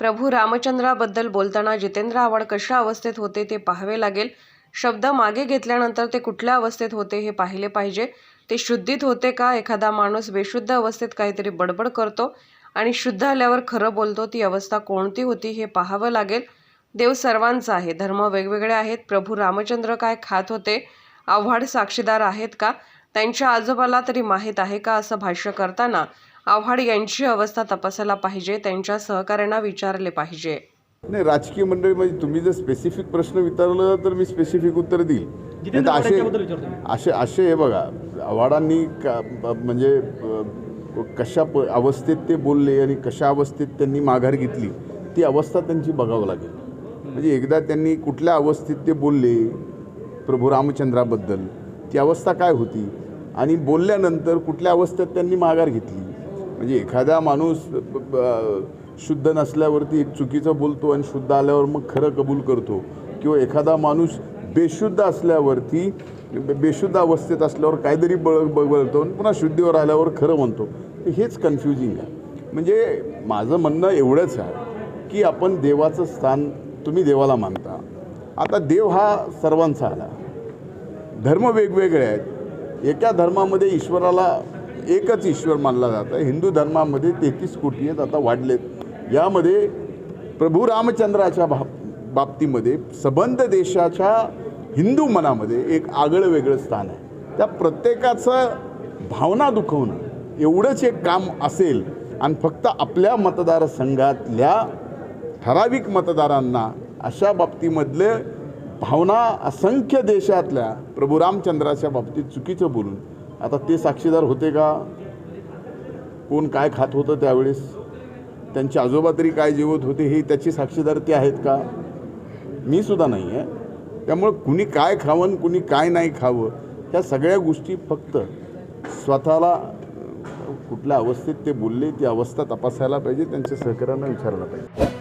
प्रभू रामचंद्राबद्दल बोलताना जितेंद्र आव्हाड कशा अवस्थेत होते ते पाहावे लागेल. शब्द मागे घेतल्यानंतर ते कुठल्या अवस्थेत होते हे पाहिले पाहिजे. ते शुद्धीत होते का? एखादा माणूस बेशुद्ध अवस्थेत काहीतरी बडबड करतो आणि शुद्ध आल्यावर खरं बोलतो ती अवस्था कोणती होती हे पाहावं लागेल. देव सर्वांचा आहे धर्म वेगवेगळे आहेत. प्रभू रामचंद्र काय खात होते? आव्हाड साक्षीदार आहेत का? त्यांच्या आजोबाला तरी माहीत आहे का असं भाष्य करताना आव्हाड यांची अवस्था तपासायला पाहिजे त्यांच्या सहकाऱ्यांना विचारले पाहिजे. नाही राजकीय मंडळीमध्ये तुम्ही जर स्पेसिफिक प्रश्न विचारलं तर मी स्पेसिफिक उत्तर देईल. असे. असे असे हे बघा आव्हाडांनी का म्हणजे कशा प अवस्थेत ते बोलले आणि कशा अवस्थेत त्यांनी माघार घेतली ती अवस्था त्यांची बघावं लागेल. म्हणजे एकदा त्यांनी कुठल्या अवस्थेत ते बोलले प्रभू रामचंद्राबद्दल ती अवस्था काय होती? आणि बोलल्यानंतर कुठल्या अवस्थेत त्यांनी माघार घेतली? म्हणजे एखादा माणूस ब- शुद्ध नसल्यावरती एक चुकीचं बोलतो आणि शुद्ध आल्यावर मग खरं कबूल करतो. किंवा एखादा माणूस बेशुद्ध असल्यावरती बेशुद्ध अवस्थेत असल्यावर काहीतरी बळ ब- आणि पुन्हा शुद्धीवर आल्यावर खरं म्हणतो. हेच कन्फ्युजिंग आहे. म्हणजे माझं म्हणणं एवढंच आहे की आपण देवाचं स्थान तुम्ही देवाला मानता. आता देव हा सर्वांचा आला. धर्म वेगवेगळे आहेत. एका धर्मामध्ये ईश्वराला एकच ईश्वर मानला जातं हिंदू धर्मामध्ये तेहतीस कोटी आहेत आता वाढलेत. यामध्ये प्रभू रामचंद्राच्या भा बाबतीमध्ये सबंध देशाच्या हिंदू मनामध्ये एक आगळं वेगळं स्थान आहे. त्या प्रत्येकाचं भावना दुखवणं एवढंच एक काम असेल आणि फक्त आपल्या मतदारसंघातल्या ठराविक मतदारांना अशा बाबतीमधले भावना असंख्य देशातल्या प्रभू रामचंद्राच्या बाबतीत चुकीचं बोलून. आता ते साक्षीदार होते का? कोण काय खात होतं त्यावेळेस? त्यांचे आजोबा तरी काय जेवत होते हे त्याची साक्षीदार ते आहेत का? मी सुद्धा नाही आहे त्यामुळं कुणी काय खावं कुणी काय नाही खावं ह्या सगळ्या गोष्टी फक्त स्वतःला कुठल्या अवस्थेत ते बोलले ती अवस्था तपासायला पाहिजे त्यांच्या सहकार्यांना विचारायला पाहिजे.